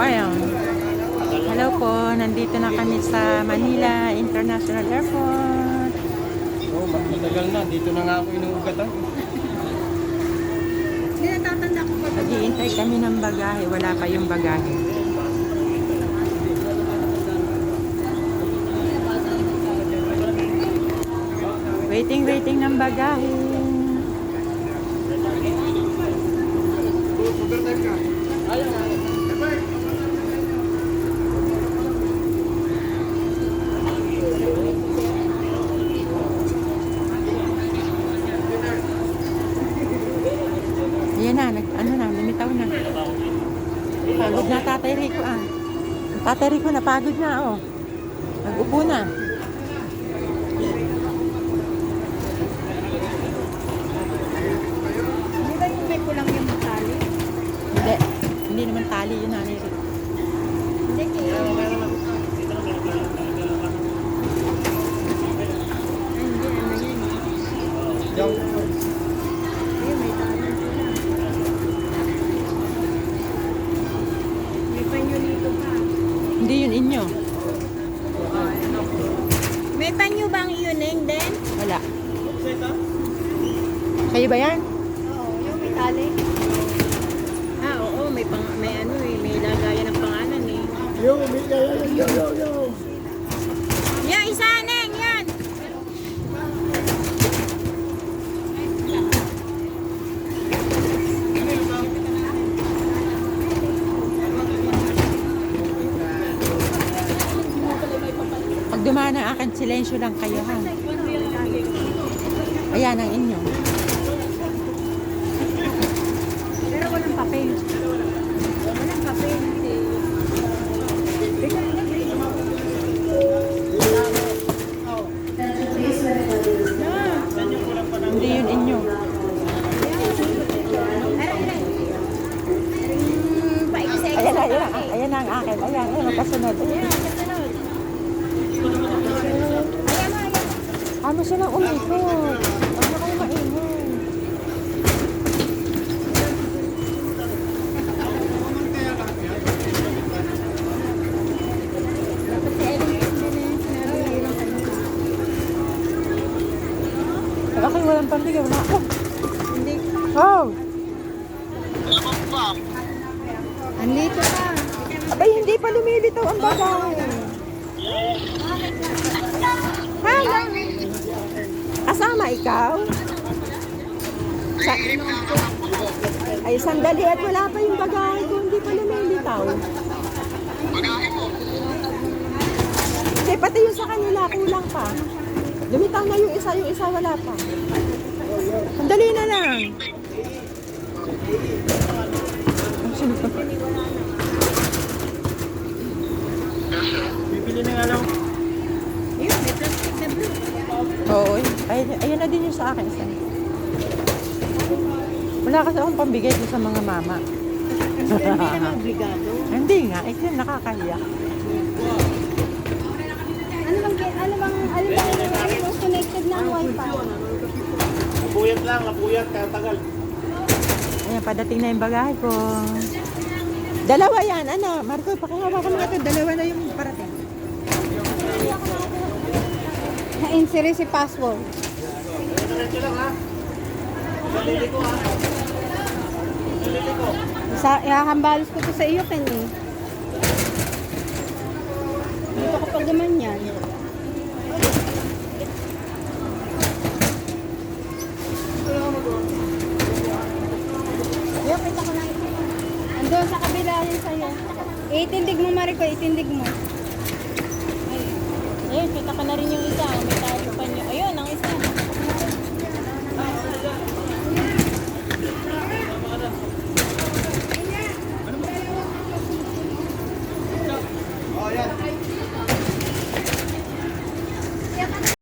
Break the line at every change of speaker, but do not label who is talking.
ayan. Hello po, nandito na kami sa Manila International Airport.
Oh, matagal na. Dito na nga ako inuugatan.
Hindi natatanda ko pa.
Naghihintay kami ng bagahe, wala pa yung bagahe. Waiting, waiting ng bagahe. Ayan na, nag, ano na, lumitaw na. Pagod na tatay Rico ah. Tatay Rico napagod na oh. Nag-upo na.
Hindi ba yung may kulang yung tali?
Hindi. Hindi naman tali yun nanay Rico.
Hindi kaya. Ay, hindi, ano yun.
Yung,
Ayun, may tali sila. May panyo dito pa.
Hindi yun inyo.
May panyo bang yuneng din?
Wala. Kayo ba yan?
Oo, yung may tali. Ah, oo, may pang may ano eh, may lagayan ng pangalan eh.
yo, yo, yo, yo, yo.
Yan, isa neng, yan!
Pag dumaan ang akin, silensyo lang kayo ha. Ayan ang inyo.
Pero walang papel. Walang papel.
Hindi yun inyo. Ayan ayan. Ayan ang akin. Ayan, ayan ang kasunod. Ayan.
Ayan, kasunod. Ayan mo, ayan.
Ano silang umikot? Huwag na kayo maingay.
Dapat si Ellen yung din eh. Sinabi na yun ang ano.
Pag ako'y walang pambigay, wala ako.
Hindi.
Oh!
Andito ka.
Abay, hindi pa lumilitaw ang bagay. Hello! Ikaw? Sa Ay, sandali at wala pa yung bagay ko. Hindi pa lumilitaw. Kasi pati yung sa kanila, kulang pa. Lumitaw na yung isa, yung isa wala pa. Sandali na lang.
Bibili na nga lang.
Ayun, may plastic na blue.
Oo, ay, ayun na din yung sa akin. Isa. Wala kasi akong pambigay ko sa mga mama.
Hindi naman obligado.
Hindi nga, ito yung nakakahiya.
Ano bang, ano bang, ano bang, ano connected na ang wifi?
Napuyat lang, napuyat. Kaya tagal.
Ayan, padating na yung bagahe ko. Dalawa yan, ano, Marco, pakihawakan mo nga ito. Dalawa na yung parating.
Na-insert si password.
Diretso lang ha. Dalili ko ha. Dalili ko.
Sa, ihahambalos ko to sa iyo, Ken eh. Dito kapag gumanyan. Yo, kita ko na ito. Andun sa kabila yun sa'yo. Itindig mo, Mariko, itindig mo. Ayun, kita ko na rin yung isa.